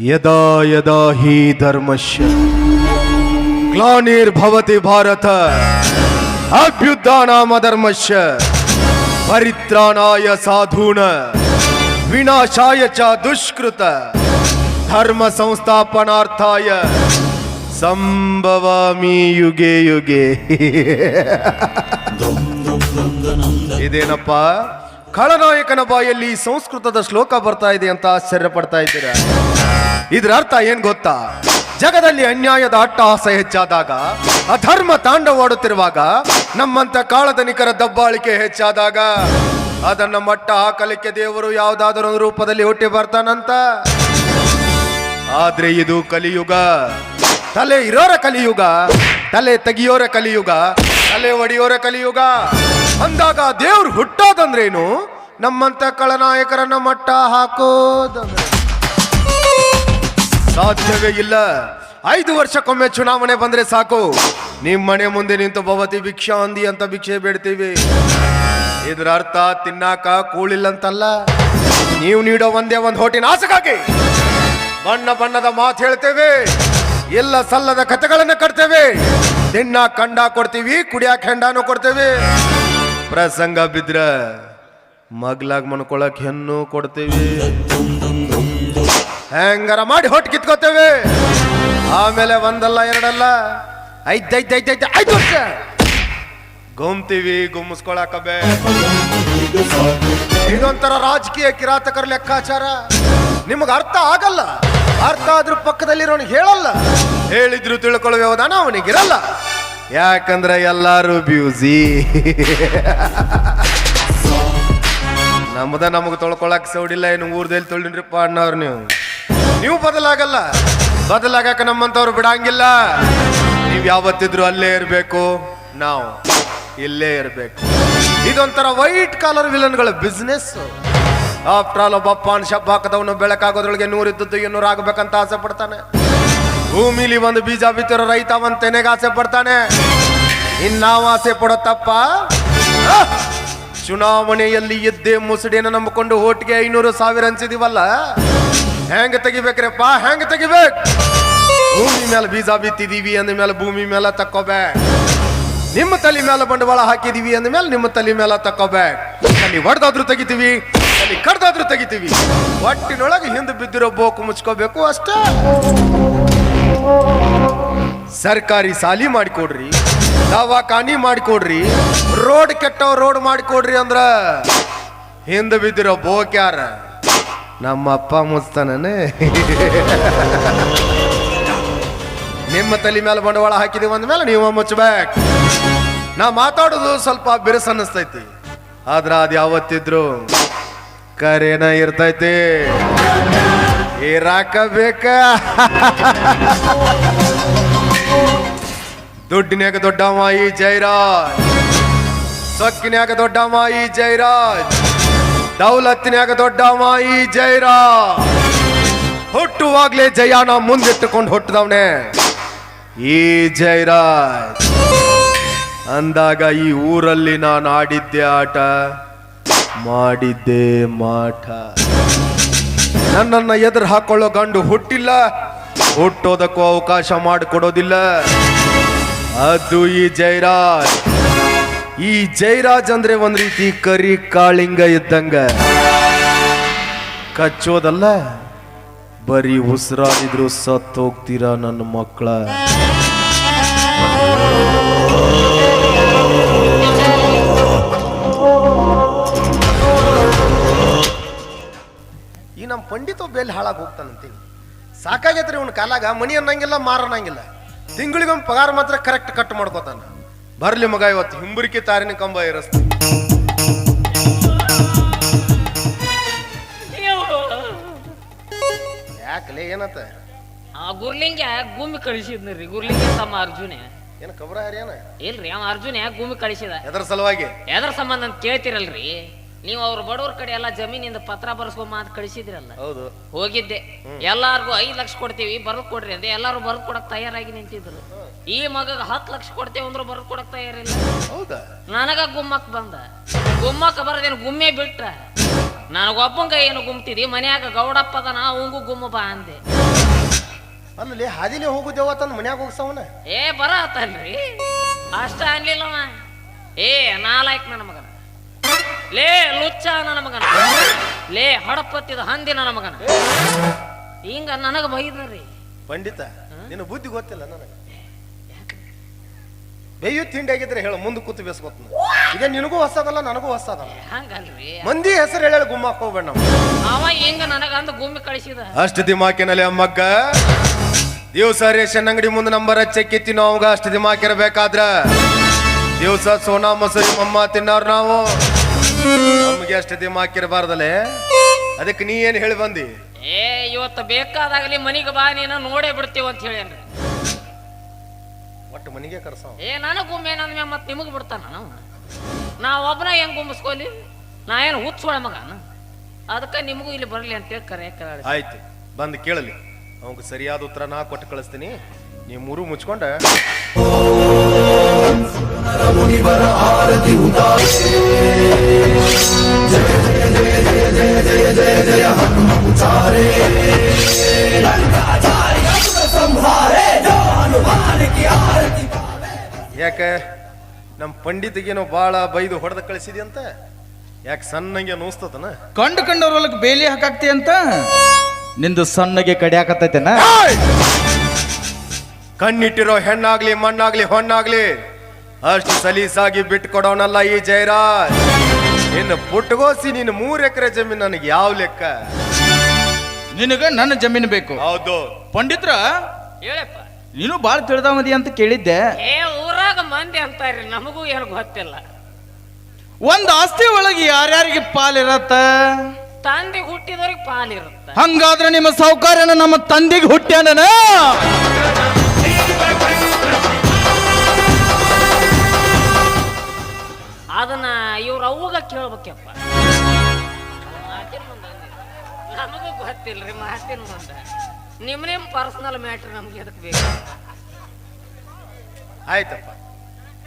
ಯದಾ ಯದಾ ಹಿ ಧರ್ಮಶ್ಯ ಗ್ಲಾನಿರ್ಭವತಿ ಭಾರತ. ಅಭ್ಯುತ್ಥಾನಾಮಧರ್ಮಶ್ಯ ಪರಿತ್ರಾಣಾಯ ಸಾಧೂನ. ವಿನಾಶಾಯ ಚ ದುಷ್ಕೃತ. ಧರ್ಮ ಸಂಸ್ಥಾಪನಾರ್ಥಾಯ. ಸಂಭವಾಮಿ ಯುಗೆ ಯುಗೆ. ಇದೇನಪ್ಪ? ಖಳನಾಯಕನ ಬಾಯಲ್ಲಿ ಸಂಸ್ಕೃತದ ಶ್ಲೋಕ ಬರ್ತಾ ಇದೆ ಅಂತ ಆಶ್ಚರ್ಯ ಪಡ್ತಾ ಇದ್ದೀರಾ? ಇದರ ಅರ್ಥ ಏನ್ ಗೊತ್ತಾ? ಜಗದಲ್ಲಿ ಅನ್ಯಾಯದ ಅಟ್ಟಹಾಸ ಹೆಚ್ಚಾದಾಗ, ಅಧರ್ಮ ತಾಂಡವಾಡುತ್ತಿರುವಾಗ, ನಮ್ಮಂತ ಕಾಳಧನಿಕರ ದಬ್ಬಾಳಿಕೆ ಹೆಚ್ಚಾದಾಗ, ಅದನ್ನ ಮಟ್ಟ ಹಾಕಲಿಕ್ಕೆ ದೇವರು ಯಾವುದಾದರೂ ರೂಪದಲ್ಲಿ ಹುಟ್ಟಿ ಬರ್ತಾನಂತ? ಆದ್ರೆ ಇದು ಕಲಿಯುಗ. ತಲೆ ಇರೋರ ಕಲಿಯುಗ, ತಲೆ ತೆಗಿಯೋರ ಕಲಿಯುಗ ತಲೆ ಒಡೆಯೋರ ಕಲಿಯುಗ. ಅಂದಾಗ ದೇವ್ರು ಹುಟ್ಟೋದಂದ್ರೇನು? ನಮ್ಮಂತ ಕಳನಾಯಕರನ್ನ ಮಟ್ಟ ಹಾಕೋದಂದ್ರೆ. ಸಾಧ್ಯವೇ ಇಲ್ಲ. ಐದು ವರ್ಷಕ್ಕೊಮ್ಮೆ ಚುನಾವಣೆ ಬಂದ್ರೆ ಸಾಕು. ನಿಮ್ಮ ಮನೆ ಮುಂದೆ ನಿಂತು ಭವತಿ ಭಿಕ್ಷಾ ಅಂದಿ ಅಂತ ಭಿಕ್ಷೆ ಬೇಡ್ತೀವಿ. ಇದ್ರ ಅರ್ಥ ತಿನ್ನಾಕ ಕೂಳಿಲ್ಲಂತಲ್ಲ. ನೀವು ನೀಡೋ ಒಂದೇ ಒಂದು ಹೋಟಿನ ಆಸೆಗಾಗಿ ಬಣ್ಣ ಬಣ್ಣದ ಮಾತು ಹೇಳ್ತೇವೆ. ಎಲ್ಲ ಸಲ್ಲದ ಕಥೆಗಳನ್ನ ಕಟ್ತೇವೆ. ತಿನ್ನ ಕಂಡ ಕೊಡ್ತೀವಿ, ಕುಡಿಯಾಕ ಹೆಂಡಾನು ಕೊಡ್ತೇವೆ. ಪ್ರಸಂಗ ಬಿದ್ರ ಮಗ್ಲಾಗ್ ಮನ್ಕೊಳಕ್ ಹೆಣ್ಣು ಕೊಡ್ತೀವಿ. ಹೆಂಗಾರ ಮಾಡಿ ಹೊಟ್ಟು ಕಿತ್ಕೋತೇವೆ. ಆಮೇಲೆ ಒಂದಲ್ಲ, ಎರಡಲ್ಲ, ಐದ್ ಐದ್ ಐದ್ ಐದ್, ಐದು ವರ್ಷ. ಗುಮ್ತೀವಿ ಗುಮ್ಮಿಸ್ಕೊಳಕಬೇ ಇದೊಂಥರ ರಾಜಕೀಯ ಕಿರಾತಕರ ಲೆಕ್ಕಾಚಾರ. ನಿಮಗೆ ಅರ್ಥ ಆಗಲ್ಲ. ಅರ್ಥ ಆದ್ರೂ ಪಕ್ಕದಲ್ಲಿರೋನಿಗೆ ಹೇಳಲ್ಲ. ಹೇಳಿದ್ರು ತಿಳ್ಕೊಳ್ಳೋ ವ್ಯವಧಾನ ಅವನಿಗಿರಲ್ಲ. ಯಾಕಂದ್ರೆ ಎಲ್ಲಾರು ಬ್ಯೂಸಿ. ನಮ್ಮದ ನಮಗೆ ತೊಳ್ಕೊಳಕ್ ಸೌಡಿಲ್ಲ ಏನು ಊರ್ದಲ್ಲಿ ತೊಳಿನ್ರಿಪ್ಪ ಅಣ್ಣವ್ರು ನೀವು. ನೀವು ಬದಲಾಗಲ್ಲ. ಬದಲಾಗಕ್ಕೆ ನಮ್ಮಂತವ್ರು ಬಿಡಂಗಿಲ್ಲ. ನೀವು ಯಾವತ್ತಿದ್ರು ಅಲ್ಲೇ ಇರಬೇಕು. ನಾವು ಇಲ್ಲೇ ಇರಬೇಕು. ಇದೊಂಥರ ವೈಟ್ ಕಾಲರ್ ವಿಲನ್ಗಳ ಬಿಸ್ನೆಸ್ ಆಫ್ಟರ್ ಆಲ್ ಒಬ್ಬ ಪಾನ್ ಶಬ್ ಹಾಕದವನು ಬೆಳಕಾಗೋದ್ರೊಳಗೆ ನೂರಿದ್ದದ್ದು ಇನ್ನೂರು ಆಗ್ಬೇಕಂತ ಆಸೆ ಪಡ್ತಾನೆ. ಭೂಮಿಲಿ ಒಂದು ಬೀಜ ಬಿತ್ತಿರೋ ರೈತ ಒಂದು ತೆನೆಗೆ ಆಸೆ ಪಡ್ತಾನೆ. ಇನ್ನಾವ ಆಸೆ ಪಡತ್ತಪ್ಪ! ಚುನಾವಣೆಯಲ್ಲಿ ಎದ್ದೆ ಮುಸುಡಿನ ನಂಬಿಕೊಂಡು ಓಟ್ಗೆ ಐನೂರು ಸಾವಿರ ಅನ್ಸಿದೀವಲ್ಲ? ಹೆಂಗ ತೆಗಿಬೇಕ್ರಪ್ಪ ಹೆಂಗ ತೆಗಿಬೇಕು? ಭೂಮಿ ಮೇಲೆ ಬೀಜ ಬಿತ್ತಿದೀವಿ ಅಂದ ಮೇಲೆ ಭೂಮಿ ಮೇಲೆ ತಕ್ಕೋಬೇಕು ನಿಮ್ಮ ತಲೆ ಮೇಲೆ ಬಂಡವಾಳ ಹಾಕಿದೀವಿ ಅಂದ ಮೇಲೆ ನಿಮ್ಮ ತಲೆ ಮೇಲೆ ತಕ್ಕೋಬೇಕು ಅಲ್ಲಿ ಹೊಡೆದಾದ್ರೂ ತೆಗಿತೀವಿ. ತಲೆ ಕಡ್ದಾದ್ರೂ ತೆಗಿತೀವಿ. ಒಟ್ಟಿನೊಳಗೆ ಹಿಂದೆ ಬಿದ್ದಿರೋ ಬೋಕು ಮುಚ್ಕೋಬೇಕು ಅಷ್ಟೇ. ಸರ್ಕಾರಿ ಸಾಲಿ ಮಾಡಿಕೊಡ್ರಿ, ದವಾಖಾನಿ ಮಾಡಿಕೊಡ್ರಿ, ರೋಡ್ ಕೆಟ್ಟವ ರೋಡ್ ಮಾಡಿಕೊಡ್ರಿ ಅಂದ್ರ ಹಿಂದೆ ಬಿದ್ದಿರೋ ಬೋಕ್ಯಾರ ನಮ್ಮ ಅಪ್ಪ ಮುಚ್ತಾನೇ ನಿಮ್ಮ ತಲೆ ಮೇಲೆ ಬಂಡವಾಳ ಹಾಕಿದೀವಿ ಅಂದ್ಮೇಲೆ ನೀವು ಮುಚ್ಚಬೇಕು ನಾ ಮಾತಾಡೋದು ಸ್ವಲ್ಪ ಬಿರುಸ ಅನ್ನಿಸ್ತೈತಿ. ಆದ್ರ ಅದು ಯಾವತ್ತಿದ್ರು ಕರೇನ ಇರ್ತೈತಿ. ಇರಾಕ ಬೇಕ? ದುಡ್ಡಿನ್ಯಾಗ ದೊಡ್ಡಮ್ಮ ಈ ಜೈರಾಜ್. ಸೊಕ್ಕಿನ್ಯಾಗ ದೊಡ್ಡಮ್ಮ ಈ ಜೈರಾಜ್. ದೌಲತ್ತಿನ್ಯಾಗ ದೊಡ್ಡಮ್ಮ ಈ ಜೈರಾಜ್. ಹುಟ್ಟುವಾಗ್ಲೇ ಜಯಾನ ಮುಂದಿಟ್ಟುಕೊಂಡು ಹುಟ್ಟಿದವನೆ ಈ ಜೈರಾಜ್. ಅಂದಾಗ ಈ ಊರಲ್ಲಿ ನಾನು ಆಡಿದ್ದೆ ಆಟ. ಮಾಡಿದ್ದೆ ಮಾಠ. ನನ್ನನ್ನು ಎದುರು ಹಾಕೊಳ್ಳೋ ಗಂಡು ಹುಟ್ಟಿಲ್ಲ. ಹುಟ್ಟೋದಕ್ಕೂ ಅವಕಾಶ ಮಾಡಿಕೊಡೋದಿಲ್ಲ. ಅದು ಈ ಜೈರಾಜ್. ಈ ಜೈರಾಜ್ ಅಂದ್ರೆ ಒಂದ್ ರೀತಿ ಕರಿ ಕಾಳಿಂಗ ಇದ್ದಂಗ. ಕಚ್ಚೋದಲ್ಲ. ಬರೀ ಉಸಿರಾಡಿದ್ರು ಸತ್ತು ಹೋಗ್ತೀರಾ ನನ್ನ ಮಕ್ಕಳ. ಪಂಡಿತ ಬೇಲಿ ಹಾಳಾಗಿ ಹೋಗ್ತಾನಂತೀವಿ ಸಾಕಾಗೈತ್ರಿ ಇವನ್ ಕಾಲಾಗ ಮನಿ ಅನ್ನಂಗಿಲ್ಲ ಮಾರ ಅನ್ನಂಗಿಲ್ಲ. ತಿಂಗಳಿಗೊಮ್ಮೆ ಪಗಾರ ಮಾತ್ರ ಕರೆಕ್ಟ್ ಕಟ್ ಮಾಡ್ಕೋತಾನ. ಬರ್ಲಿ ಮಗ ಇವತ್ತು ಹಿಂಬರಿಕೆ ತಾರಿನ ಕಂಬ ಇರಸ್ತಿ ಯಾಕಲೆ ಏನತ್ತ ಆ ಗುರ್ಲಿಂಗ ಭೂಮಿ ಕಳಿಸಿದ್ರಿ ಗುರ್ಲಿಂಗ ತಮ್ಮ ಅರ್ಜುನ. ಏನ್ ಕಬ್ರ ಏನ? ಇಲ್ರಿ ಅವ ಅರ್ಜುನ ಭೂಮಿ ಕಳಿಸಿದ. ಎದ್ರ ಸಲುವಾಗಿ? ಎದ್ರ ಸಂಬಂಧ ಅಂತ ಕೇಳ್ತಿರಲ್ರಿ. ನೀವು ಅವ್ರ ಬಡವ್ರ ಕಡೆ ಎಲ್ಲ ಜಮೀನಿಂದ ಪತ್ರ ಬರ್ಸ್ಕೊಂಬ ಅಂತ ಕಳಿಸಿದ್ರಲ್ಲ? ಹೌದು. ಹೋಗಿದ್ದೆ. ಎಲ್ಲಾರ್ಗು ಐದ್ ಲಕ್ಷ ಕೊಡ್ತೀವಿ ಬರದ್ ಕೊಡ್ರಿ ಅಂದೆ. ಎಲ್ಲಾರು ಬರದ್ ಕೊಡಕ್ ತಯಾರಾಗಿ ನಿಂತಿದ್ರು. ಈ ಮಗಗ ಹತ್ತು ಲಕ್ಷ ಕೊಡ್ತೇವೆ ಅಂದ್ರೆ ಬರದ್ ಕೊಡಕ್ ತಯಾರಿಲ್ಲ. ಹೌದಾ? ನನಗ ಗುಮ್ಮಕ್ ಬಂದ. ಗುಮ್ಮಕ್ ಬರದೇನು ಗುಮ್ಮೆ ಬಿಟ್ಟ ನನಗೊಬ್ಬಂಗ ಏನು ಗುಮ್ತಿದಿ? ಮನ್ಯಾಗ ನಾ ಅವಂಗೂ ಗುಮ್ಮ ಬಾ ಅಂದೆ. ಅಲ್ಲಿ ಹಾದಿನೇ ಹೋಗುದೇವ ತಂದ್ ಮನ್ಯಾಗ ಹೋಗ್ಸವನ? ಏ ಬರ ಅಷ್ಟ ಅನ್ಲಿಲ್ಲವ. ಏ ನಾಲಾಯ್ಕ ನನ್ನ ಮಗನ. ಲೇ ಲುಚ್ಚ ನಮಗನ ಮಗನ. ಲೇ ಹಡಪತ್ತಿದ ಹಂದಿನ ನಮಗನ ಮಗನ. ಹಿಂಗ ನನಗ ಬೈದ್ರಿ ಪಂಡಿತ ನಿನ್ನ ಬುದ್ಧಿ ಗೊತ್ತಿಲ್ಲ ನನಗೆ. ಬೇಯು ತಿಂಡಿ ಆಗಿದ್ರೆ ಹೇಳು ಮುಂದೆ ಕೂತು ಬೇಸ್ಕೊತ ಈಗ ನಿನಗೂ ಹೊಸದಲ್ಲ ನನಗೂ ಹೊಸದಲ್ಲ. ಹಂಗಲ್ರಿ. ಮಂದಿ ಹೆಸರು ಹೇಳಿ ಗುಮ್ಮ ಹೋಗ್ಬೇಡ ನಾವು. ಅವ ಹಿಂಗ ನನಗ ಅಂದ ಗುಮ್ಮಿ ಕಳಿಸಿದ. ಅಷ್ಟು ದಿಮಾಕಿನಲ್ಲಿ ಅಮ್ಮಕ್ಕ ದಿವಸ ರೇಷನ್ ಅಂಗಡಿ ಮುಂದೆ ನಂಬರ್ ಚೆಕ್ಕಿತ್ತಿ ನಾವು ಅಷ್ಟು ದಿಮಾಕಿರಬೇಕಾದ್ರ ದಿವಸ ಸೋನಾ ಮಸೂರಿ ಮಮ್ಮ ತಿನ್ನೋರು ನಾವು. ನಮ್ಗೆ ಅಷ್ಟು ಹಾಕಿರಬಾರ್ದಲ್ಲೇ ಅದಕ್ಕೆ ನೀ ಏನ್ ಹೇಳಿ ಬಂದಿ? ಏ ಇವತ್ತು ಬೇಕಾದಾಗಲಿ ಮನಿಗೆ ಬಾ ನೀನ ನೋಡೇ ಬಿಡ್ತೀವಿ ಅಂತ ಹೇಳೇನ್ರಿ ಒಟ್ಟು ಮನೆಗೆ ಕರ್ಸೋ? ಏ ನನಗೆ ಗುಮ್ಮೆ ಏನಂದ್ಮೆ ಮತ್ತೆ ನಿಮಗೆ ಬಿಡ್ತಾನ ನಾವು ನಾ ಒಬ್ಬನ ಹೆಂಗ್ ಗುಮ್ಮಿಸ್ಕೊಲಿ ನಾ ಏನು ಹುಚ್ಚೋಳ ಮಗ ಅದಕ್ಕೆ ನಿಮಗೂ ಇಲ್ಲಿ ಬರಲಿ ಅಂತ ಹೇಳಿ ಕರೆ ಕರೆ. ಆಯ್ತು ಬಂದು ಕೇಳಲಿ. ಅವಂಗ ಸರಿಯಾದ ಉತ್ತರ ನಾ ಕೊಟ್ಟು ಕಳಿಸ್ತೀನಿ. ನೀವು ಮೂರು ಮುಚ್ಕೊಂಡ. ಯಾಕೆ ನಮ್ಮ ಪಂಡಿತಗೇನೋ ಬಾಳ ಬೈದು ಹೊಡೆದ ಕಳಿಸಿದಿ ಅಂತ ಯಾಕೆ ಸಣ್ಣಗೆ ನೋಸ್ತತನ? ಕಂಡು ಕಂಡವ್ರ ಹೊಲಕ್ಕೆ ಬೇಲಿ ಹಾಕಾಕ್ತಿ ಅಂತ? ನಿಂದು ಸಣ್ಣಗೆ ಕಡಿಯಾಕತ್ತೈತೆನ ಕಣ್ಣಿಟ್ಟಿರೋ ಹೆಣ್ಣಾಗ್ಲಿ ಮಣ್ಣಾಗ್ಲಿ ಹೊಣ್ಣಾಗ್ಲಿ ಅಷ್ಟು ಸಲೀಸಾಗಿ ಬಿಟ್ಟು ಕೊಡೋನಲ್ಲ ಈ ಜಯರಾಜ್. ಇನ್ನು ಪುಟ್ಟಗೋಸಿ ನಿನ್ನ ಮೂರ್ ಎಕರೆ ಜಮೀನು ನನಗೆ ಯಾವ ಲೆಕ್ಕ? ನಿನಗ ನನ್ನ ಜಮೀನು ಬೇಕು. ಹೌದು. ಪಂಡಿತ್ರ ಹೇಳಪ್ಪ. ನೀನು ಬಾಳ ತಿಳಿದವದಿ ಅಂತ ಕೇಳಿದ್ದೆ. ಏ ಊರಾಗ ಮಂದಿ ಅಂತಾರ್ರಿ ನಮಗೂ ಏನು ಗೊತ್ತಿಲ್ಲ. ಒಂದ್ ಆಸ್ತಿ ಒಳಗೆ ಯಾರ್ಯಾರಿಗೆ ಪಾಲಿರತ್ತ? ತಂದೆ ಹುಟ್ಟಿದವ್ರಿಗೆ ಪಾಲಿರುತ್ತೆ. ಹಂಗಾದ್ರೆ ನಿಮ್ಮ ಸೌಕರ್ಯನ ನಮ್ಮ ತಂದೆಗೆ ಹುಟ್ಟ್ಯಾನ ಅದನ್ನ ಇವ್ರ ಅವಾಗ ಕೇಳ್ಬೇಕಪ್ಪ. ಮಾತಿನ ಮುಂದೆ. ನಮಗೂ ಗೊತ್ತಿಲ್ರಿ ಮಾತಿನ ಮುಂದೆ. ನಿಮ್ಮ ನಿಮ್ಮ ಪರ್ಸನಲ್ ಮ್ಯಾಟ್ರ್ ನಮ್ಗೆ ಎದಕ್ ಬೇಕು? ಆಯ್ತಪ್ಪ.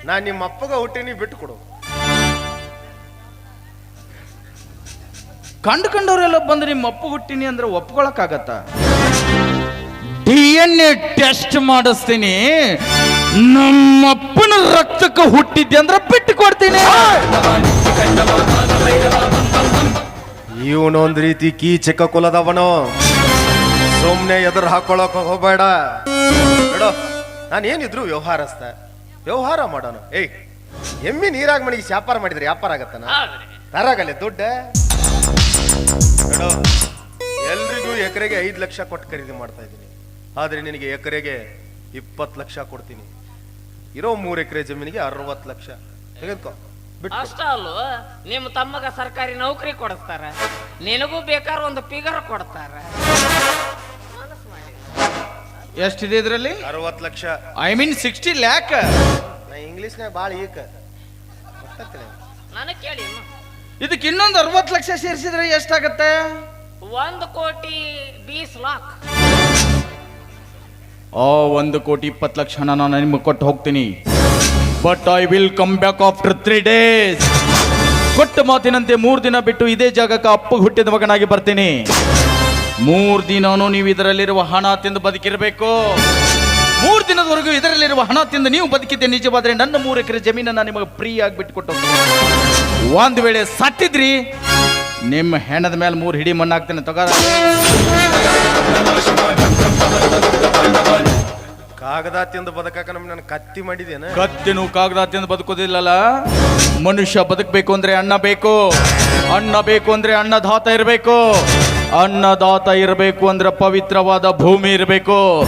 ನಾ ನಿಮ್ಮ ಅಪ್ಪಗ ಹುಟ್ಟಿನಿ ಬಿಟ್ಟು ಕೊಡು. ಕಂಡು ಕಂಡವ್ರೆಲ್ಲ ಬಂದು ನಿಮ್ಮ ಅಪ್ಪ ಹುಟ್ಟಿನಿ ಅಂದ್ರೆ ಒಪ್ಕೊಳಕ್ಕಾಗತ್ತ? ಡಿ ಎನ್ ಎ ಟೆಸ್ಟ್ ಮಾಡಿಸ್ತೀನಿ. ನಮ್ಮಪ್ಪನ ರಕ್ತಕ್ಕೆ ಹುಟ್ಟಿದ್ದೆ ಅಂದ್ರೆ ಬಿಟ್ಟು ಕೊಡ್ತೀನಿ. ಇವನೊಂದ್ ರೀತಿ ಕೀಚಕ ಕುಲದವನು. ಸುಮ್ನೆ ಎದುರು ಹಾಕೊಳಕ್ ಹೋಗ್ಬೇಡ. ನಾನೇನಿದ್ರು ನಾನು ಏನಿದ್ರು ವ್ಯವಹಾರಸ್ತ. ವ್ಯವಹಾರ ಮಾಡೋಣ ಏಯ್, ಎಮ್ಮಿ ನೀರಾಗ ಮನೆಗೆ ವ್ಯಾಪಾರ ಮಾಡಿದ್ರೆ ವ್ಯಾಪಾರ ಆಗತ್ತನ? ತರಾಗಲ್ಲ ದುಡ್ಡ. ಎಲ್ರಿಗೂ ಎಕರೆಗೆ ಐದು ಲಕ್ಷ ಕೊಟ್ಟು ಖರೀದಿ ಮಾಡ್ತಾ ಇದ್ದೀನಿ. ಆದ್ರೆ ನಿನಗೆ ಎಕರೆಗೆ ಇಪ್ಪತ್ತು ಲಕ್ಷ ಕೊಡ್ತೀನಿ. ಇರೋ ಮೂರು ಎಕರೆ ಜಮೀನಿಗೆ ಅರವತ್ತು ಲಕ್ಷ. ತೆಗೆದುಕೋ. ಅಷ್ಟ ಅಲ್ಲೋ ನಿಮ್ಮ ತಮ್ಮಗ ಸರ್ಕಾರಿ ನೌಕರಿ ಕೊಡಿಸ್ತಾರ. ನಿನಗೂ ಬೇಕಾದ್ರೆ ಒಂದು ಫಿಗರ್ ಕೊಡ್ತಾರ. ಎಷ್ಟಿದೆ ಇದರಲ್ಲಿ? ಅರವತ್ತು lakh. I mean sixty lakh ನಾ ಇಂಗ್ಲೀಷ್ನಾಗ ಭಾಳ ಈಕ. ಗೊತ್ತಾಗ್ತಿಲ್ಲ. ನನಗೆ ಕೇಳಿ. ಇದಕ್ಕೆ ಇನ್ನೊಂದು ಅರವತ್ತು ಲಕ್ಷ ಸೇರಿಸಿದ್ರೆ ಎಷ್ಟಾಗತ್ತೆ? ಒಂದು ಕೋಟಿ ಬೀಸ್ ಲಾಕ್. ಆ, ಒಂದು ಕೋಟಿ ಇಪ್ಪತ್ತು ಲಕ್ಷ ಹಣ ನಾನು ನಿಮಗೆ ಕೊಟ್ಟು ಹೋಗ್ತೀನಿ. But I will come back after three days ಕೊಟ್ಟ ಮಾತಿನಂತೆ ಮೂರು ದಿನ ಬಿಟ್ಟು ಇದೇ ಜಾಗಕ್ಕೆ ಅಪ್ಪ ಹುಟ್ಟಿದ ಮಗನಾಗಿ ಬರ್ತೀನಿ. ಮೂರು ದಿನನೂ ನೀವು ಇದರಲ್ಲಿರುವ ಹಣ ತಿಂದು ಬದುಕಿರಬೇಕು. ಮೂರು ದಿನದವರೆಗೂ ಇದರಲ್ಲಿರುವ ಹಣ ತಿಂದು ನೀವು ಬದುಕಿದ್ದೆ ನಿಜವಾದ್ರೆ ನನ್ನ ಮೂರು ಎಕರೆ ಜಮೀನನ್ನು ನಿಮಗೆ ಫ್ರೀ ಆಗಿ ಬಿಟ್ಟು ಕೊಟ್ಟು. ಒಂದ್ ವೇಳೆ ಸಟ್ಟಿದ್ರಿ ನಿಮ್ಮ ಹೆಣದ ಮೇಲೆ ಮೂರು ಹಿಡಿ ಮಣ್ಣಾಗ್ತೇನೆ ತಗೋರ. ಕಾಗದ ತಿಂದು ಬದುಕಾಕ ನಮ್ ನಾನು ಕತ್ತಿ ಮಾಡಿದೇನ? ಕತ್ತಿನೂ ಕಾಗದ ತಿಂದು ಬದುಕೋದಿಲ್ಲಲ್ಲ ಮನುಷ್ಯ ಬದುಕಬೇಕು ಅಂದ್ರೆ ಅನ್ನ ಬೇಕು. ಅನ್ನ ಬೇಕು ಅಂದ್ರೆ ಅನ್ನದಾತ ಇರಬೇಕು. ಅನ್ನದಾತ ಇರಬೇಕು ಅಂದ್ರೆ ಪವಿತ್ರವಾದ ಭೂಮಿ ಇರಬೇಕು.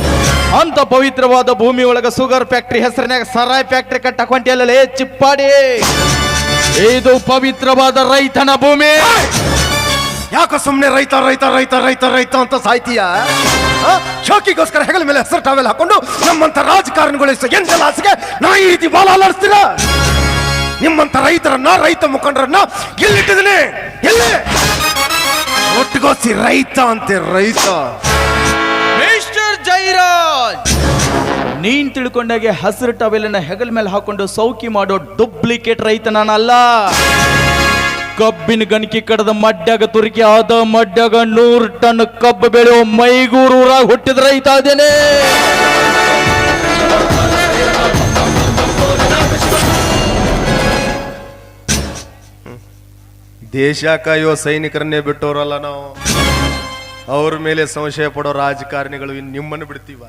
ಅಂತ ಪವಿತ್ರವಾದ ಭೂಮಿ ಒಳಗ ಶುಗರ್ ಫ್ಯಾಕ್ಟ್ರಿ ಹೆಸರಿನಾಗ ಸರಾಯ್ ಫ್ಯಾಕ್ಟ್ರಿ ಕಟ್ಟಕೊಂಟಿಯಲ್ಲೇ ಚಿಪ್ಪಾಡಿ. ಇದು ಪವಿತ್ರವಾದ ರೈತನ ಭೂಮಿ. ಯಾಕೋ ಸುಮ್ಮನೆ ರೈತ ರೈತ ರೈತ ರೈತ ರೈತ ಅಂತ ಸಾಯ್ತೀಯ? ಶೋಕಿಗೋಸ್ಕರ ಹೆಗಲ ಮೇಲೆ ಹೆಸರು ಟಾವೆಲ್ ಹಾಕೊಂಡು ನಮ್ಮಂತ ರಾಜಕಾರಣಿಗಳು ಎಂತ ಲಾಸಿಗೆ ನಾ ಈ ರೀತಿ ಬಾಲ ಅಲಾಡಿಸ್ತೀರ ನಿಮ್ಮಂತ ರೈತರನ್ನ, ರೈತ ಮುಖಂಡರನ್ನ ಎಲ್ಲಿಟ್ಟಿದ್ದೀನಿ? ಎಲ್ಲಿ? ಒಟ್ಟಿಗೋಸಿ ರೈತ ಅಂತೆ, ರೈತ. ಮಿಸ್ಟರ್ ಜೈರಾಜ್! ನೀನ್ ತಿಳ್ಕೊಂಡಾಗೆ ಹಸಿರು ಟವೆಲ್ ಹೆಗಲ ಮೇಲೆ ಹಾಕೊಂಡು ಸೌಕಿ ಮಾಡೋ ಡೂಪ್ಲಿಕೇಟ್ ರೈತ ನಾನಲ್ಲ ಕಬ್ಬಿನ ಗಣಕಿ ಕಡದ ಮಡ್ಯಾಗ ತುರುಕಿ ಆದ ಮಡ್ಯಾಗ ನೂರು ಟನ್ ಕಬ್ಬು ಬೆಳೆಯೋ ಮೈಗೂರು ಊರಾಗ ಹುಟ್ಟಿದ ರೈತ ಅದೇನೆ. ದೇಶ ಕಾಯೋ ಸೈನಿಕರನ್ನೇ ಬಿಟ್ಟೋರಲ್ಲ ನಾವು. ಅವ್ರ ಮೇಲೆ ಸಂಶಯ ಪಡೋ ರಾಜಕಾರಣಿಗಳು ಇನ್ ನಿಮ್ಮನ್ನು ಬಿಡ್ತೀವ?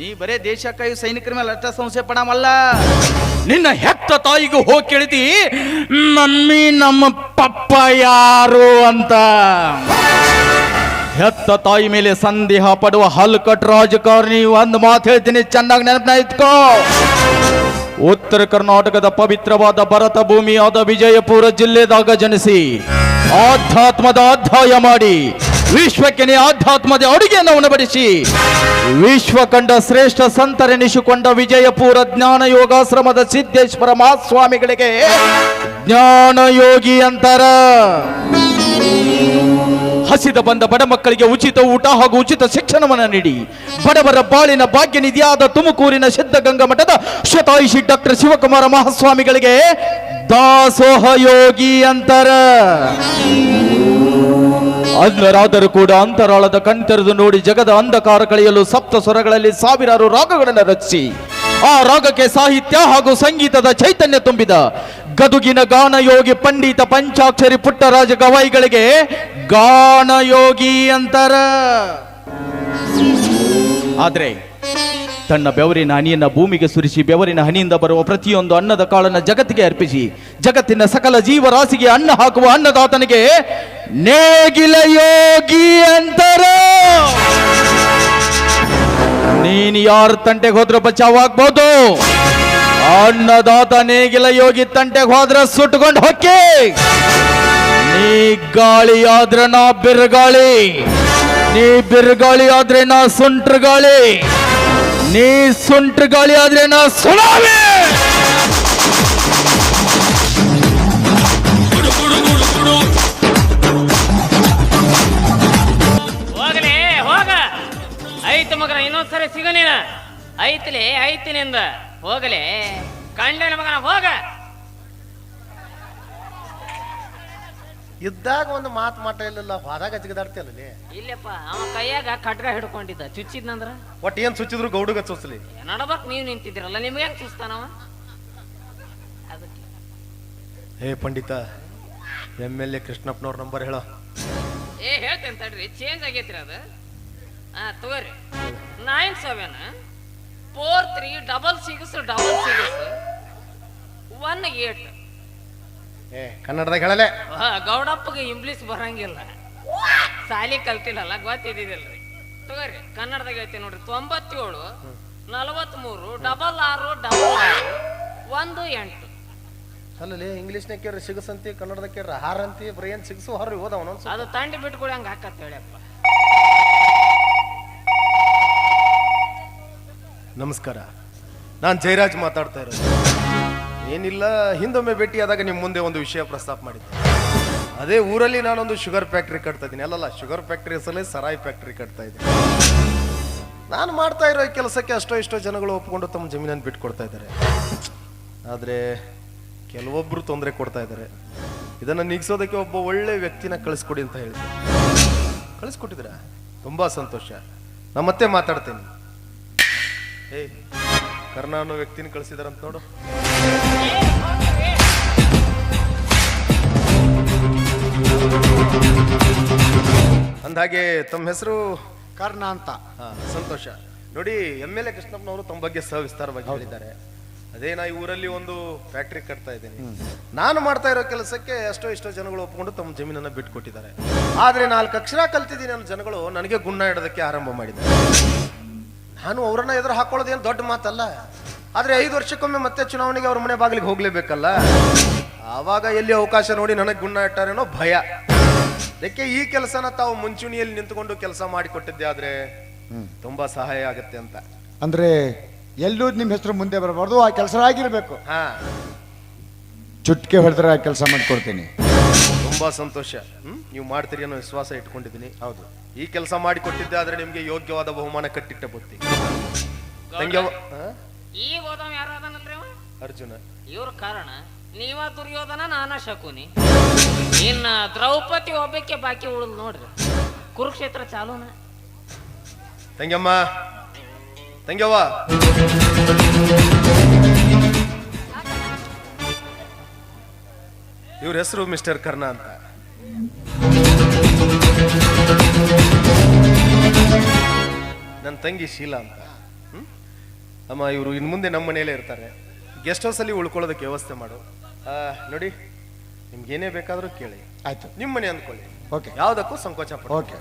ನೀ ಬರೇ ದೇಶಕ್ಕಾಗಿ ಸೈನಿಕರ ಮೇಲೆ ಅಷ್ಟ ಸಂಶಯ ಪಡಮಲ್ಲ. ನಿನ್ನ ಹೆತ್ತ ತಾಯಿಗೂ ಹೋಗಿ ಕೇಳಿದಿ ಮಮ್ಮಿ ನಮ್ಮ ಪಪ್ಪ ಯಾರು ಅಂತ. ಹೆತ್ತ ತಾಯಿ ಮೇಲೆ ಸಂದೇಹ ಪಡುವ ಹಲ್ಕಟ್ ರಾಜಕಾರಣಿ ಒಂದು ಮಾತು ಹೇಳ್ತೀನಿ, ಚೆನ್ನಾಗಿ ನೆನಪಿನ ಇಟ್ಕೋ. ಉತ್ತರ ಕರ್ನಾಟಕದ ಪವಿತ್ರವಾದ ಭರತ ಭೂಮಿಯಾದ ವಿಜಯಪುರ ಜಿಲ್ಲೆದಾಗ ಜನಿಸಿ, ಆಧ್ಯಾತ್ಮದ ಅಧ್ಯಾಯ ಮಾಡಿ ವಿಶ್ವಕ್ಕೆ ಆಧ್ಯಾತ್ಮದ ಅಡುಗೆಯನ್ನು ಉಣಬಡಿಸಿ. ವಿಶ್ವ ಕಂಡ ಶ್ರೇಷ್ಠ ಸಂತರೆನಿಸಿಕೊಂಡ ವಿಜಯಪುರ ಜ್ಞಾನ ಯೋಗಾಶ್ರಮದ ಸಿದ್ದೇಶ್ವರ ಮಹಾಸ್ವಾಮಿಗಳಿಗೆ ಜ್ಞಾನ ಯೋಗಿ ಅಂತಾರ. ಹಸಿದ ಬಂದ ಬಡ ಮಕ್ಕಳಿಗೆ ಉಚಿತ ಊಟ ಹಾಗೂ ಉಚಿತ ಶಿಕ್ಷಣವನ್ನು ನೀಡಿ. ಬಡವರ ಬಾಳಿನ ಭಾಗ್ಯ ನಿಧಿಯಾದ ತುಮಕೂರಿನ ಸಿದ್ಧಗಂಗಾ ಮಠದ ಶತಾಯುಷಿ ಡಾಕ್ಟರ್ ಶಿವಕುಮಾರ ಮಹಾಸ್ವಾಮಿಗಳಿಗೆ ದಾಸೋಹ ಯೋಗಿ ಅಂತಾರ. ಅಂಧರಾದರೂ ಕೂಡ ಅಂತರಾಳದ ಕಣ್ತೆರೆದು ನೋಡಿ ಜಗದ ಅಂಧಕಾರ ಕಳೆಯಲು ಸಪ್ತ ಸ್ವರಗಳಲ್ಲಿ ಸಾವಿರಾರು ರಾಗಗಳನ್ನು ರಚಿಸಿ. ಆ ರಾಗಕ್ಕೆ ಸಾಹಿತ್ಯ ಹಾಗೂ ಸಂಗೀತದ ಚೈತನ್ಯ ತುಂಬಿದ. ಗದುಗಿನ ಗಾನಯೋಗಿ ಪಂಡಿತ ಪಂಚಾಕ್ಷರಿ ಪುಟ್ಟರಾಜ ಗವಾಯಿಗಳಿಗೆ ಗಾನಯೋಗಿ ಅಂತರ. ಆದ್ರೆ ತನ್ನ ಬೆವರಿನ ಹನಿಯನ್ನ ಭೂಮಿಗೆ ಸುರಿಸಿ ಬೆವರಿನ ಹನಿಯಿಂದ ಬರುವ ಪ್ರತಿಯೊಂದು ಅನ್ನದ ಕಾಳನ್ನ ಜಗತ್ತಿಗೆ ಅರ್ಪಿಸಿ, ಜಗತ್ತಿನ ಸಕಲ ಜೀವರಾಶಿಗೆ ಅನ್ನ ಹಾಕುವ ಅನ್ನದಾತನಿಗೆ ನೇಗಿಲ ಯೋಗಿ ಅಂತಾರ. ನೀನ್ ಯಾರ ತಂಟೆಗೆ ಹೋದ್ರೆ ಬಚಾವಾಗ್ಬೋದು ಅನ್ನದಾತ ನೇಗಿಲ ಯೋಗಿ ತಂಟೆಗೆ ಹೋದ್ರೆ ಸುಟ್ಕೊಂಡು ಹೊಕ್ಕಿ. ನೀ ಗಾಳಿ ಆದ್ರೆ ನಾ ಬಿರುಗಾಳಿ. ನೀ ಬಿರುಗಾಳಿ ಆದ್ರೆ ನಾ ಸುಂಟ್ರ ಗಾಳಿ ನೀ ಸುಂಟ್ರ ಗಾಳಿ ಆದ್ರೆ ನಾ ಸುನಾಮಿ. ನಿಂದ? ಹೋಗಲೇ? ಕಂಡನ ಮಗನ ಹೋಗ. ಇದ್ದಾಗ ಒಂದು ಮಾತು ಮಾಟ ಇಲ್ಲಲ್ಲ ಹೋದಾಗ ಜಿಗದಾಡ್ತಿಯಲ್ಲ ಇಲ್ಲಪ್ಪ ಅವ ಕೈಯಾಗ ಖಡ್ಗ ಹಿಡ್ಕೊಂಡಿದ್ದ. ಚುಚ್ಚಿದ್ನಂದ್ರ? ಒಟ್ಟು ಏನ್ ಚುಚ್ಚಿದ್ರು ಗೌಡುಗ ಚುಚ್ಚಲಿ ನಡಬಕ್ ನೀವು ನಿಂತಿದ್ರಲ್ಲ ನಿಮ್ಗೆ ಹೆಂಗ್ ಚುಚ್ತಾನವ ಅದಕ್ಕೆ. ಹೇ ಪಂಡಿತ ಎಂ ಎಲ್ ಎ ಕೃಷ್ಣಪ್ಪನವ್ರ ನಂಬರ್ ಹೇಳೋ. ಏ ಹೇಳ್ತೇನೆ ತಡ್ರಿ ಚೇಂಜ್ ಆಗೈತ್ರಿ ಅದು. ಹಾ ತಗೋರಿ. Nine seven four three double six double six one eight ಏ ಕನ್ನಡದಾಗ ಹೇಳಲೆ ಗೌಡಪ್ಪಗೆ ಇಂಗ್ಲೀಷ್ ಬರಂಗಿಲ್ಲ. ಸಾಲಿ ಕಲ್ತಿಲ್ಲಲ್ಲ ಗೊತ್ತಿದ್ದಿಲ್ರಿ ತಗೋರಿ ಕನ್ನಡದಾಗ ಹೇಳ್ತೀನಿ ನೋಡ್ರಿ ತೊಂಬತ್ತೇಳು ನಲವತ್ಮೂರು ಡಬಲ್ ಆರು ಡಬಲ್ ಆರು ಒಂದು ಎಂಟು. ಅಲ್ಲಲ್ಲಿ ಇಂಗ್ಲೀಷ್ನಾಗ ಕೇಳ್ರಿ ಸಿಗಸಂತಿ ಕನ್ನಡದಾಗ ಕೇಳ್ರಿ ಹಾರ ಅಂತಿ ಬರೀ ಏನ್ ಸಿಗಸು ಹೊರ್ರಿ ಹೋದವನ ಅದು ತಂಡಿ ಬಿಟ್ಕೊಡಿ ಹಂಗೆ ಹಾಕತ್ ನಮಸ್ಕಾರ. ನಾನು ಜಯರಾಜ್ ಮಾತಾಡ್ತಾ ಇರೋದು. ಏನಿಲ್ಲ, ಹಿಂದೊಮ್ಮೆ ಭೇಟಿಯಾದಾಗ ನಿಮ್ಮ ಮುಂದೆ ಒಂದು ವಿಷಯ ಪ್ರಸ್ತಾಪ ಮಾಡಿದ್ದೆ. ಅದೇ ಊರಲ್ಲಿ ನಾನೊಂದು ಶುಗರ್ ಫ್ಯಾಕ್ಟ್ರಿ ಕಟ್ತಾ ಇದ್ದೀನಿ. ಅಲ್ಲಲ್ಲ, ಶುಗರ್ ಫ್ಯಾಕ್ಟ್ರಿ ಹೆಸರಲ್ಲೇ ಸರಾಯಿ ಫ್ಯಾಕ್ಟ್ರಿ ಕಟ್ತಾ ಇದ್ದೀನಿ. ನಾನು ಮಾಡ್ತಾ ಇರೋ ಕೆಲಸಕ್ಕೆ ಅಷ್ಟೋ ಇಷ್ಟೋ ಜನಗಳು ಒಪ್ಕೊಂಡು ತಮ್ಮ ಜಮೀನನ್ನು ಬಿಟ್ಕೊಡ್ತಾ ಇದ್ದಾರೆ. ಆದರೆ ಕೆಲವೊಬ್ಬರು ತೊಂದರೆ ಕೊಡ್ತಾ ಇದ್ದಾರೆ. ಇದನ್ನು ನೀಗಿಸೋದಕ್ಕೆ ಒಬ್ಬ ಒಳ್ಳೆ ವ್ಯಕ್ತಿನ ಕಳಿಸ್ಕೊಡಿ ಅಂತ ಹೇಳಿದೆ. ಕಳಿಸ್ಕೊಟ್ಟಿದ್ದೀರಾ? ತುಂಬ ಸಂತೋಷ. ನಮ್ಮತ್ತೆ ಮಾತಾಡ್ತೇನೆ. ಏ ಕರ್ಣ ಅನ್ನೋ ವ್ಯಕ್ತಿನ ಕಳಿಸಿದಾರಂತ ನೋಡು. ಅಂದಾಗೆ ತಮ್ಮ ಹೆಸರು? ಕರ್ಣ ಅಂತ. ಸಂತೋಷ. ನೋಡಿ ಎಂ ಎಲ್ ಎ ಕೃಷ್ಣಪ್ಪನವರು ತಮ್ಮ ಬಗ್ಗೆ ಸಹ ವಿಸ್ತಾರವಾಗಿ ಹೇಳಿದ್ದಾರೆ. ಅದೇ ನಾ ಈ ಊರಲ್ಲಿ ಒಂದು ಫ್ಯಾಕ್ಟ್ರಿ ಕಟ್ತಾ ಇದ್ದೀನಿ. ನಾನು ಮಾಡ್ತಾ ಇರೋ ಕೆಲಸಕ್ಕೆ ಎಷ್ಟೋ ಇಷ್ಟೋ ಜನಗಳು ಒಪ್ಪಿಕೊಂಡು ತಮ್ಮ ಜಮೀನನ್ನು ಬಿಟ್ಕೊಟ್ಟಿದ್ದಾರೆ. ಆದರೆ ನಾಲ್ಕು ಅಕ್ಷರ ಕಲ್ತಿದ್ದೀನಿ ಅನ್ನೋ ಜನಗಳು ನನಗೆ ಗುಣ ಇಡೋದಕ್ಕೆ ಆರಂಭ ಮಾಡಿದ್ದಾರೆ. ನಾನು ಅವರನ್ನ ಎದುರು ಹಾಕೊಳ್ಳೋದೇನು ದೊಡ್ಡ ಮಾತಲ್ಲ. ಆದ್ರೆ ಐದು ವರ್ಷಕ್ಕೊಮ್ಮೆ ಮತ್ತೆ ಚುನಾವಣೆಗೆ ಅವ್ರ ಮನೆ ಬಾಗಿಲಿಗೆ ಹೋಗ್ಲೇಬೇಕಲ್ಲ. ಆವಾಗ ಎಲ್ಲಿ ಅವಕಾಶ ನೋಡಿ ನನಗೆ ಗುಣ ಇಟ್ಟಾರೇನೋ ಭಯ. ಅದಕ್ಕೆ ಈ ಕೆಲಸನ ತಾವು ಮುಂಚೂಣಿಯಲ್ಲಿ ನಿಂತುಕೊಂಡು ಕೆಲಸ ಮಾಡಿಕೊಟ್ಟಿದ್ದೆ ಆದ್ರೆ ತುಂಬಾ ಸಹಾಯ ಆಗುತ್ತೆ ಅಂತ. ಅಂದ್ರೆ ಎಲ್ಲೂ ನಿಮ್ಮ ಹೆಸರು ಮುಂದೆ ಬರಬಾರ್ದು ಆ ಕೆಲಸ ಆಗಿರ್ಬೇಕು ಹಾ. ಚುಟ್ಕೆ ಹೊಡೆದ್ರೆ ಆ ಕೆಲಸ ಮಾಡ್ಕೊಡ್ತೀನಿ. ತುಂಬಾ ಸಂತೋಷ. ಹ್ಮ್? ನೀವು ಮಾಡ್ತೀರಿ ಅನ್ನೋ ವಿಶ್ವಾಸ ಇಟ್ಕೊಂಡಿದ್ದೀನಿ. ಹೌದು. ಈ ಕೆಲಸ ಮಾಡಿಕೊಟ್ಟಿದ್ದೆ ಆದ್ರೆ ನಿಮ್ಗೆ ಯೋಗ್ಯವಾದ ಬಹುಮಾನ ಕಟ್ಟಿಟ್ಟ ಬುತ್ತಿ. ತಂಗಿ ಅವ- ಹಾ? ಈಗ ಹೋದವ ಯಾರು ಅದನಲ್ರಿ ಅವ? ಅರ್ಜುನ. ಇವ್ರ ಕಾರಣ ನೀವ ದುರ್ಯೋಧನ ನಾನ ಶಕುನಿ. ಇನ್ನ ದ್ರೌಪದಿ ಒಬ್ಬಕ್ಕೆ ಬಾಕಿ ಉಳಿದ್ ನೋಡ್ರಿ. ಕುರುಕ್ಷೇತ್ರ ಚಾಲೂನ. ತಂಗ್ಯಮ್ಮ. ತಂಗ್ಯವ್ವ. ಇವ್ರ ಹೆಸರು ಮಿಸ್ಟರ್ ಕರ್ಣ ಅಂತ. ನನ್ನ ತಂಗಿ ಶೀಲಾ ಅಂತ? ಅಮ್ಮ ಇವರು ಇನ್ನು ಮುಂದೆ ನಮ್ಮ ಮನೆಯಲ್ಲೇ ಇರ್ತಾರೆ. ಗೆಸ್ಟ್ ಹೌಸಲ್ಲಿ ಉಳ್ಕೊಳ್ಳೋದಕ್ಕೆ ವ್ಯವಸ್ಥೆ ಮಾಡು. ನೋಡಿ ನಿಮ್ಗೆ ಏನೇ ಬೇಕಾದರೂ ಕೇಳಿ. ಆಯ್ತು. ನಿಮ್ಮ ಮನೆ ಅಂದ್ಕೊಳ್ಳಿ. ಓಕೆ ಯಾವುದಕ್ಕೂ ಸಂಕೋಚ ಓಕೆ